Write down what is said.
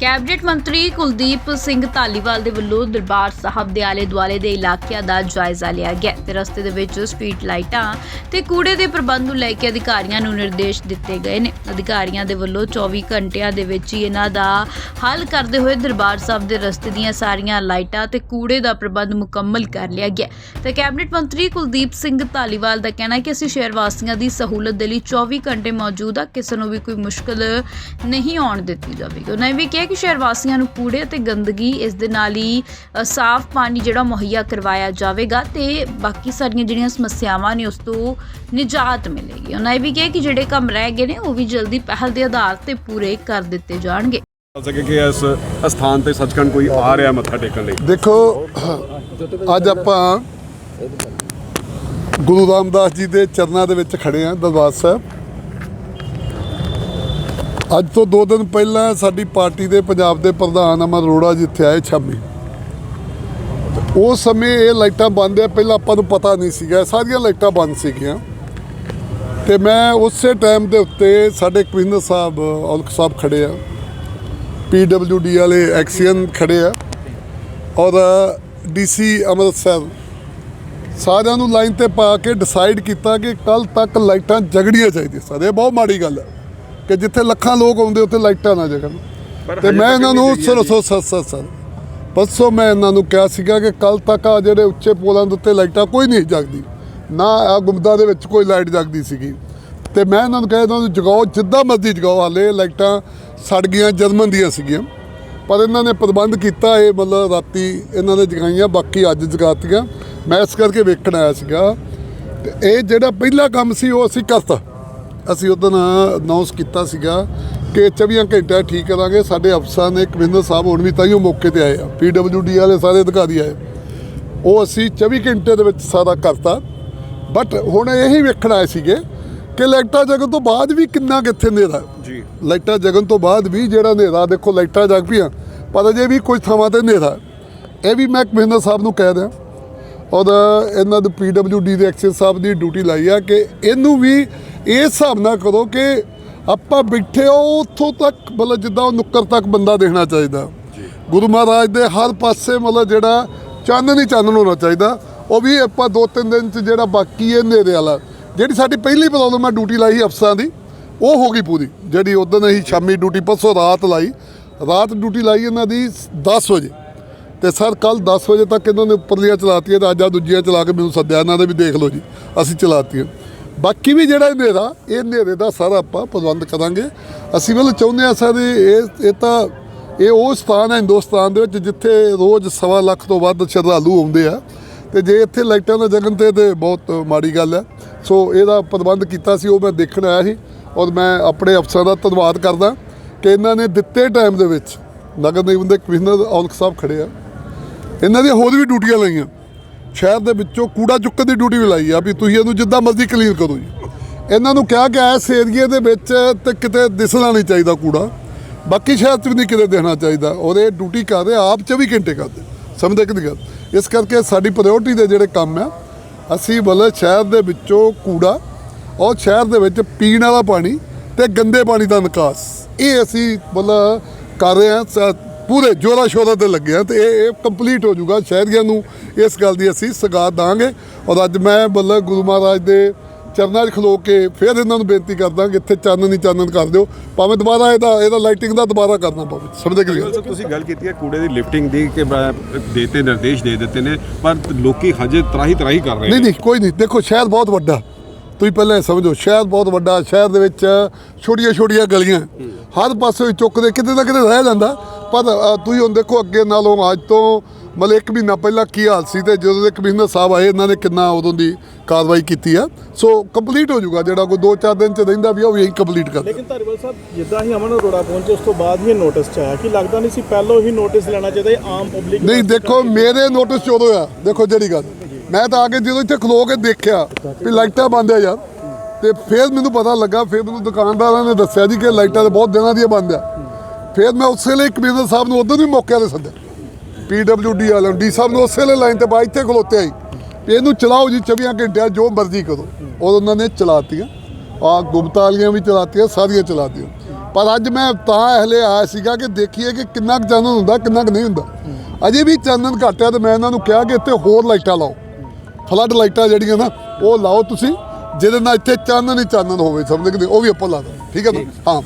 Cabinet ਮੰਤਰੀ ਕੁਲਦੀਪ ਸਿੰਘ ਧਾਲੀਵਾਲ ਦੇ ਵੱਲੋਂ ਦਰਬਾਰ ਸਾਹਿਬ ਦੇ ਆਲੇ ਦੁਆਲੇ ਦੇ ਇਲਾਕਿਆਂ ਦਾ ਜਾਇਜ਼ਾ ਲਿਆ ਗਿਆ ਤੇ ਰਸਤੇ ਦੇ ਵਿੱਚ ਸਟਰੀਟ ਲਾਈਟਾਂ ਤੇ ਕੂੜੇ ਦੇ ਪ੍ਰਬੰਧ ਨੂੰ ਲੈ ਕੇ ਅਧਿਕਾਰੀਆਂ ਨੂੰ ਨਿਰਦੇਸ਼ ਦਿੱਤੇ ਗਏ ਨੇ। ਅਧਿਕਾਰੀਆਂ ਦੇ ਵੱਲੋਂ 24 ਘੰਟਿਆਂ ਦੇ ਵਿੱਚ ਹੀ ਇਹਨਾਂ ਦਾ ਹੱਲ ਕਰਦੇ ਹੋਏ ਦਰਬਾਰ ਸਾਹਿਬ ਦੇ ਰਸਤੇ ਦੀਆਂ ਸਾਰੀਆਂ ਲਾਈਟਾਂ ਤੇ ਕੂੜੇ ਦਾ ਪ੍ਰਬੰਧ ਮੁਕੰਮਲ ਕਰ ਲਿਆ ਗਿਆ। ਤੇ ਕੈਬਨਿਟ ਮੰਤਰੀ ਕੁਲਦੀਪ ਸਿੰਘ ਧਾਲੀਵਾਲ ਦਾ ਕਹਿਣਾ ਹੈ ਕਿ ਅਸੀਂ ਸ਼ਹਿਰ ਵਾਸੀਆਂ ਦੀ ਸਹੂਲਤ ਦੇ ਲਈ 24 ਘੰਟੇ ਮੌਜੂਦ ਆ, ਕਿਸੇ ਨੂੰ ਵੀ ਕੋਈ ਮੁਸ਼ਕਲ ਨਹੀਂ ਆਉਣ ਦਿੱਤੀ ਜਾਵੇਗੀ। ਉਹਨਾਂ ਇਹ ਵੀ ਕਿਹਾ ਕਿ ਸ਼ਹਿਰ ਵਾਸੀਆਂ ਨੂੰ ਕੂੜੇ ਅਤੇ ਗੰਦਗੀ ਇਸ ਦੇ ਨਾਲ ਹੀ ਅ, ਸਾਫ਼ ਪਾਣੀ ਜਿਹੜਾ ਮੁਹੱਈਆ ਕਰਵਾਇਆ ਜਾਵੇਗਾ ਤੇ ਬਾਕੀ ਸਾਰੀਆਂ ਜਿਹੜੀਆਂ ਸਮੱਸਿਆਵਾਂ ਨੇ ਉਸ ਤੋਂ ਨਿਜਾਤ ਮਿਲੇਗੀ। ਉਹਨਾਂ ਇਹ ਵੀ ਕਿਹਾ ਕਿ ਜਿਹੜੇ ਕੰਮ ਰਹਿ ਗਏ ਨੇ ਉਹ ਵੀ ਜਲਦੀ ਪਹਿਲ ਦੇ ਆਧਾਰ ਤੇ ਪੂਰੇ ਕਰ ਦਿੱਤੇ ਜਾਣਗੇ। ਸਕੇ ਕਿ ਇਸ ਸਥਾਨ ਤੇ ਸੱਚਖੰਡ ਕੋਈ ਆ ਰਿਹਾ ਮੱਥਾ ਟੇਕਣ ਲਈ? ਦੇਖੋ ਅੱਜ ਆਪਾਂ ਗੁਰੂ ਰਾਮਦਾਸ ਜੀ ਦੇ ਚਰਨਾਂ ਦੇ ਵਿੱਚ ਖੜੇ ਆ ਦਰਬਾਰ ਸਾਹਿਬ। ਅੱਜ ਤੋਂ 2 ਦਿਨ ਪਹਿਲਾਂ ਸਾਡੀ ਪਾਰਟੀ ਦੇ ਪੰਜਾਬ ਦੇ ਪ੍ਰਧਾਨ ਅਮਰ ਅਰੋੜਾ ਜੀ ਇੱਥੇ ਆਏ ਛਾਮੀ ਉਸ ਸਮੇਂ ਇਹ ਲਾਈਟਾਂ ਬੰਦ ਆ, ਪਹਿਲਾਂ ਆਪਾਂ ਨੂੰ ਪਤਾ ਨਹੀਂ ਸੀਗਾ, ਸਾਰੀਆਂ ਲਾਈਟਾਂ ਬੰਦ ਸੀਗੀਆਂ। ਤੇ ਮੈਂ ਉਸੇ ਟਾਈਮ ਦੇ ਉੱਤੇ ਸਾਡੇ ਕਵਿੰਦਰ ਸਾਹਿਬ, ਔਲਖ ਸਾਹਿਬ ਖੜੇ ਆ ਪੀਡਬਲਯੂਡੀ ਵਾਲੇ ਐਕਸੀਅਨ ਖੜੇ ਆ, ਔਰ ਡੀਸੀ ਅੰਮ੍ਰਿਤਸਰ। ਸਾਰਿਆਂ ਨੂੰ ਲਾਈਨ ਤੇ ਪਾ ਕੇ ਡਿਸਾਈਡ ਕੀਤਾ ਕਿ ਕੱਲ ਤੱਕ ਲਾਈਟਾਂ ਜਗੜੀਆਂ ਚਾਹੀਦੀਆਂ ਸਰ ਇਹ ਬਹੁਤ ਮਾੜੀ ਗੱਲ ਹੈ ਕਿ ਜਿੱਥੇ ਲੱਖਾਂ ਲੋਕ ਆਉਂਦੇ ਉੱਥੇ ਲਾਈਟਾਂ ਨਾ ਜਗਣ। ਤੇ ਮੈਂ ਇਹਨਾਂ ਨੂੰ sir. Sir sir sir sir. ਪਰਸੋਂ ਮੈਂ ਇਹਨਾਂ ਨੂੰ ਕਿਹਾ ਸੀਗਾ ਕਿ ਕੱਲ ਤੱਕ ਆ ਜਿਹੜੇ ਉੱਚੇ ਪੋਲਾਂ ਦੇ ਉੱਤੇ ਲਾਈਟਾਂ ਕੋਈ ਨਹੀਂ ਜਗਦੀ। ਨਾ ਆ ਗੁੰਮਦਾ ਦੇ ਵਿੱਚ ਕੋਈ ਲਾਈਟ ਜਗਦੀ ਸੀਗੀ। ਤੇ ਮੈਂ ਇਹਨਾਂ ਨੂੰ ਕਿਹਾ ਇਹਨਾਂ ਨੂੰ ਜਗਾਓ ਜਿੱਦਾਂ ਮਰਜ਼ੀ ਜਗਾਓ ਹਾਲੇ ਲਾਈਟਾਂ ਸੜ ਗਈਆਂ ਜਰਮਨ ਦੀਆਂ ਸੀਗੀਆਂ। ਪਰ ਇਹਨਾਂ ਨੇ ਪ੍ਰਬੰਧ ਕੀਤਾ ਇਹ ਮਤਲਬ ਰਾਤੀ ਇਹਨਾਂ ਨੇ ਜਗਾਈਆਂ ਬਾਕੀ ਅੱਜ ਜਗਾਤੀਆਂ। ਮੈਂ ਇਸ ਕਰਕੇ ਵੇਖਣ ਆਇਆ ਸੀਗਾ। ਤੇ ਇਹ ਜਿਹੜਾ ਪਹਿਲਾ ਕੰਮ ਸੀ ਉਹ ਅਸੀਂ ਕਰਤਾ। ਅਸੀਂ ਉਦੋਂ ਅਨਾਉਂਸ ਕੀਤਾ ਸੀਗਾ ਕਿ 24 ਘੰਟੇ ਠੀਕ ਕਰਾਂਗੇ। ਸਾਡੇ ਅਫਸਰਾਂ ਨੇ ਕਵਿੰਦਰ ਸਾਹਿਬ ਹੁਣ ਵੀ ਤਾਈਓ ਮੌਕੇ ਤੇ ਆਏ ਆ। ਪੀਡਬਲਯੂਡੀ ਵਾਲੇ ਸਾਰੇ ਅਧਿਕਾਰੀ ਆਏ। ਉਹ ਅਸੀਂ 24 ਘੰਟੇ ਦੇ ਵਿੱਚ ਸਾਰਾ ਕਰਤਾ। ਬਟ ਹੁਣ ਇਹੀ ਵੇਖਣ ਆਏ ਸੀਗੇ ਕਿ ਲਾਈਟਾਂ ਜਗਣ ਤੋਂ ਬਾਅਦ ਵੀ ਕਿੰਨਾ ਕਿੱਥੇ ਹਨੇਰਾ। ਜੀ। ਲਾਈਟਾਂ ਜਗਣ ਤੋਂ ਬਾਅਦ ਵੀ ਜਿਹੜਾ ਹਨੇਰਾ ਦੇਖੋ ਲਾਈਟਾਂ ਜਗ ਪਈਆਂ ਪਰ ਅਜੇ ਵੀ ਕੁਝ ਥਾਵਾਂ ਤੇ ਹਨੇਰਾ। ਇਹ ਵੀ ਮੈਂ ਕਮਿਸ਼ਨਰ ਸਾਹਿਬ ਨੂੰ ਕਹਿ ਦਿਆਂ। ਔਰ ਇਹਨਾਂ ਦੇ ਪੀਡਬਲਯੂਡੀ ਦੇ ਐਕਸ਼ਨ ਸਾਹਿਬ ਦੀ ਡਿਊਟੀ ਲਾਈ ਆ ਕਿ ਇਹਨੂੰ ਵੀ ਇਸ ਹਿਸਾਬ ਨਾਲ ਕਰੋ ਕਿ ਆਪਾਂ ਬੈਠੇ ਹੋ ਉੱਥੋਂ ਤੱਕ ਮਤਲਬ ਜਿੱਦਾਂ ਉਹ ਨੁੱਕਰ ਤੱਕ ਬੰਦਾ ਦੇਖਣਾ ਚਾਹੀਦਾ। ਗੁਰੂ ਮਹਾਰਾਜ ਦੇ ਹਰ ਪਾਸੇ ਮਤਲਬ ਜਿਹੜਾ ਚਾਨਣ ਹੀ ਚਾਨਣ ਹੋਣਾ ਚਾਹੀਦਾ। ਉਹ ਵੀ ਆਪਾਂ ਦੋ ਤਿੰਨ ਦਿਨ ਚ ਜਿਹੜਾ ਬਾਕੀ ਹੈ ਹਨੇਰੇ ਵਾਲਾ ਜਿਹੜੀ ਸਾਡੀ ਪਹਿਲੀ ਪ੍ਰੋਬਲਮ ਆ ਡਿਊਟੀ ਲਾਈ ਅਫਸਰਾਂ ਦੀ ਉਹ ਹੋ ਗਈ ਪੂਰੀ। ਜਿਹੜੀ ਉਦੋਂ ਅਸੀਂ ਸ਼ਾਮੀ ਡਿਊਟੀ ਪਰਸੋਂ ਰਾਤ ਲਾਈ ਰਾਤ ਡਿਊਟੀ ਲਾਈ ਇਹਨਾਂ ਦੀ 10 ਵਜੇ। ਤੇ ਸਰ ਕੱਲ 10 ਵਜੇ ਤੱਕ ਇਹਨਾਂ ਨੇ ਉੱਪਰਲੀਆਂ ਚਲਾਤੀਆਂ ਤੇ ਅੱਜ ਆ ਦੂਜੀਆਂ ਚਲਾ ਕੇ ਮੈਨੂੰ ਸੱਦਿਆ ਇਹਨਾਂ ਦੇ ਵੀ ਦੇਖ ਲਓ ਜੀ ਅਸੀਂ ਚਲਾਤੀਆਂ। ਬਾਕੀ ਵੀ ਜਿਹੜਾ ਹਨੇਰਾ, ਇਹ ਹਨੇਰੇ ਦਾ ਸਾਰਾ ਆਪਾਂ ਪ੍ਰਬੰਧ ਕਰਾਂਗੇ। ਅਸੀਂ ਵੱਲ ਚਾਹੁੰਦੇ ਆ ਸਰ, ਇਹ ਇਹ ਤਾਂ, ਇਹ ਉਹ ਸਥਾਨ ਹੈ ਹਿੰਦੁਸਤਾਨ ਦੇ ਵਿੱਚ ਜਿੱਥੇ ਰੋਜ਼ ਸਵਾ ਲੱਖ ਤੋਂ ਵੱਧ ਸ਼ਰਧਾਲੂ ਆਉਂਦੇ ਆ। ਤੇ ਜੇ ਇੱਥੇ ਲਾਈਟਾਂ ਦਾ ਜਗਨ ਤੇ ਤੇ ਬਹੁਤ ਮਾੜੀ ਗੱਲ ਹੈ। ਸੋ ਇਹਦਾ ਪ੍ਰਬੰਧ ਕੀਤਾ ਸੀ, ਉਹ ਮੈਂ ਦੇਖਣ ਆਇਆ ਸੀ। ਔਰ ਮੈਂ ਆਪਣੇ ਅਫਸਰਾਂ ਦਾ ਧੰਨਵਾਦ ਕਰਦਾ ਕਿ ਇਹਨਾਂ ਨੇ ਦਿੱਤੇ ਟਾਈਮ ਦੇ ਵਿੱਚ, ਨਗਰ ਨਿਗਮ ਦੇ ਕਮਿਸ਼ਨਰ ਔਲਖ ਸਾਹਿਬ ਖੜੇ ਆ। ਇਹਨਾਂ ਦੀਆਂ ਹੋਰ ਵੀ ਡਿਊਟੀਆਂ ਲਈਆਂ। ਸ਼ਹਿਰ ਦੇ ਵਿੱਚੋਂ ਕੂੜਾ ਚੁੱਕਣ ਦੀ ਡਿਊਟੀ ਵੀ ਲਾਈ ਆ ਵੀ ਤੁਸੀਂ ਇਹਨੂੰ ਜਿੱਦਾਂ ਮਰਜ਼ੀ ਕਲੀਨ ਕਰੋ ਜੀ। ਇਹਨਾਂ ਨੂੰ ਕਿਹਾ ਕਿ ਇਸ ਏਰੀਏ ਦੇ ਵਿੱਚ ਤੇ ਕਿਤੇ ਦਿਸਣਾ ਨਹੀਂ ਚਾਹੀਦਾ ਕੂੜਾ। ਬਾਕੀ ਸ਼ਹਿਰ 'ਚ ਵੀ ਨਹੀਂ ਕਿਤੇ ਦੇਖਣਾ ਚਾਹੀਦਾ। ਔਰ ਇਹ ਡਿਊਟੀ ਕਰ ਰਹੇ ਆਪ 24 ਘੰਟੇ ਕਰਦੇ। ਸਮਝਦੇ ਕਿ ਨਹੀਂ ਗੱਲ ਇਸ ਕਰਕੇ ਸਾਡੀ ਪ੍ਰਾਇੋਰਟੀ ਦੇ ਜਿਹੜੇ ਕੰਮ ਆ, ਅਸੀਂ ਬਲ ਸ਼ਹਿਰ ਦੇ ਵਿੱਚੋਂ ਕੂੜਾ ਔਰ ਸ਼ਹਿਰ ਦੇ ਵਿੱਚ ਪੀਣ ਵਾਲਾ ਪਾਣੀ ਤੇ ਗੰਦੇ ਪਾਣੀ ਦਾ ਨਿਕਾਸ। ਇਹ ਅਸੀਂ ਮਤਲਬ ਕਰ ਰਹੇ ਹਾਂ ਪੂਰੇ ਜੋਰਾ ਸ਼ੋਰਾ ਤੇ ਲੱਗੇ ਹਾਂ ਤੇ ਇਹ ਇਹ ਕੰਪਲੀਟ ਹੋ ਜਾਊਗਾ ਸ਼ਹਿਰੀਆਂ ਨੂੰ। ਇਸ ਗੱਲ ਦੀ ਅਸੀਂ ਸਗਾਤ ਦਾਂਗੇ ਔਰ ਅੱਜ ਮੈਂ ਮਤਲਬ ਗੁਰੂ ਮਹਾਰਾਜ ਦੇ ਚਰਨਾਂ 'ਚ ਖਲੋ ਕੇ ਫਿਰ ਇਹਨਾਂ ਨੂੰ ਬੇਨਤੀ ਕਰਦਾ ਕਿ ਇੱਥੇ ਚਾਨਣ ਚਾਨਣ ਕਰ ਦਿਓ। ਭਾਵੇਂ ਦੁਬਾਰਾ ਇਹਦਾ ਇਹਦਾ ਲਾਈਟਿੰਗ ਦਾ ਦੁਬਾਰਾ ਕਰਨਾ ਪਵੇ। ਸਮਝਦੇ? ਸਰ ਤੁਸੀਂ ਗੱਲ ਕੀਤੀ ਹੈ ਕੂੜੇ ਦੀ ਲਿਫਟਿੰਗ ਦੀ ਕਿ ਮੈਂ ਦੇਤੇ ਨਿਰਦੇਸ਼ ਦੇ ਦਿੱਤੇ ਨੇ ਪਰ ਲੋਕੀ ਹਜੇ ਤਰਾਹੀ ਤਰਾਹੀ ਕਰ ਰਹੇ ਨਹੀਂ ਨੇ। ਨਹੀਂ ਕੋਈ ਨਹੀਂ। ਦੇਖੋ ਸ਼ਹਿਰ ਬਹੁਤ ਵੱਡਾ। ਤੁਸੀਂ ਪਹਿਲਾਂ ਸਮਝੋ ਸ਼ਹਿਰ ਬਹੁਤ ਵੱਡਾ। ਸ਼ਹਿਰ ਦੇ ਵਿੱਚ ਛੋਟੀਆਂ ਛੋਟੀਆਂ ਗਲੀਆਂ। ਹਰ ਪਾਸੇ ਚੁੱਕਦੇ ਕਿਤੇ ਨਾ ਕਿਤੇ ਰਹਿ ਜਾਂਦਾ। ਪਰ ਤੁਸੀਂ ਹੁਣ ਦੇਖੋ ਅੱਗੇ ਨਾਲੋਂ ਅੱਜ ਤੋਂ ਮਤਲਬ ਇੱਕ ਮਹੀਨਾ ਪਹਿਲਾਂ ਕੀ ਹਾਲ ਸੀ ਤੇ ਜਦੋਂ ਦੇ ਕਮਿਸ਼ਨਰ ਸਾਹਿਬ ਆਏ ਇਹਨਾਂ ਨੇ ਕਿੰਨਾ ਉਦੋਂ ਦੀ ਕਾਰਵਾਈ ਕੀਤੀ ਆ। ਸੋ ਕੰਪਲੀਟ ਹੋ ਜਾਊਗਾ ਜਿਹੜਾ ਕੋਈ 2-4 ਦਿਨ ਚ ਰਹਿੰਦਾ ਵੀ ਉਹ ਵੀ ਕੰਪਲੀਟ ਕਰ ਲੇਕਿਨ ਧਾਰੀਵਾਲ ਸਾਹਿਬ ਜਿੱਦਾਂ ਹੀ ਅਮਨ ਅਰੋੜਾ ਪਹੁੰਚੇ ਉਸ ਤੋਂ ਬਾਅਦ ਹੀ ਨੋਟਿਸ ਚ ਆਇਆ ਕਿ ਲੱਗਦਾ ਨਹੀਂ ਸੀ ਪਹਿਲਾਂ ਹੀ ਨੋਟਿਸ ਲੈਣਾ ਚਾਹੀਦਾ ਆਮ ਪਬਲਿਕ ਨਹੀਂ ਦੇਖੋ ਮੇਰੇ ਨੋਟਿਸ ਚ ਉਦੋਂ ਆ। ਦੇਖੋ ਜਿਹੜੀ ਗੱਲ। ਮੈਂ ਤਾਂ ਆ ਕੇ ਜਦੋਂ ਇੱਥੇ ਖਲੋ ਕੇ ਦੇਖਿਆ ਵੀ ਲਾਈਟਾਂ ਬੰਦ ਆ ਯਾਰ। ਤੇ ਫਿਰ ਮੈਨੂੰ ਪਤਾ ਲੱਗਾ ਫਿਰ ਮੈਨੂੰ ਦੁਕਾਨਦਾਰਾਂ ਨੇ ਦੱਸਿਆ ਜੀ ਕਿ ਲਾਈਟਾਂ ਤਾਂ ਬਹੁਤ ਦਿਨਾਂ ਦੀਆਂ ਬੰਦ ਆ। ਫਿਰ ਮੈਂ ਉਸੇ ਲਈ ਕਮਿਸ਼ਨਰ ਸਾਹਿਬ ਨੂੰ ਉਦੋਂ ਵੀ ਮੌਕੇ ਤੇ ਸੱਦਿਆ। ਪੀਡਬਲਯੂਡੀ ਵਾਲਿਆਂ ਨੂੰ ਡੀ ਸਾਹਿਬ ਨੂੰ ਉਸੇ ਲਈ ਲਾਈਨ ਤੇ ਬਾ ਇੱਥੇ ਖਲੋਤੇ ਆਈ ਇਹਨੂੰ ਚਲਾਓ ਜੀ 24 ਘੰਟਿਆਂ ਜੋ ਮਰਜ਼ੀ ਕਰੋ। ਉਹ ਉਹਨਾਂ ਨੇ ਚਲਾਤੀਆਂ। ਆ ਗੁਪਤਾ ਵਾਲੀਆਂ ਵੀ ਚਲਾਤੀਆਂ ਸਾਰੀਆਂ ਚਲਾਤੀਆਂ। ਪਰ ਅੱਜ ਮੈਂ ਤਾਂ ਹਲੇ ਆਇਆ ਸੀਗਾ ਕਿ ਦੇਖੀਏ ਕਿ ਕਿੰਨਾ ਕੁ ਚਾਨਣ ਹੁੰਦਾ ਕਿੰਨਾ ਕੁ ਨਹੀਂ ਹੁੰਦਾ। ਅਜੇ ਵੀ ਚਾਨਣ ਘੱਟ ਆ ਤੇ ਮੈਂ ਇਹਨਾਂ ਨੂੰ ਕਿਹਾ ਕਿ ਇੱਥੇ ਹੋਰ ਲਾਈਟਾਂ ਲਾਓ। ਫਲੱਡ ਲਾਈਟਾਂ ਜਿਹੜੀਆਂ ਨਾ ਉਹ ਲਾਓ ਤੁਸੀਂ ਜਿਹਦੇ ਨਾਲ ਇੱਥੇ ਚਾਨਣ ਹੀ ਚਾਨਣ ਹੋਵੇ ਸਮਝਦੇ ਕਿ? ਉਹ ਵੀ ਆਪਾਂ ਲਾ ਦੋ ਠੀਕ ਹੈ ਨਾ? ਹਾਂ।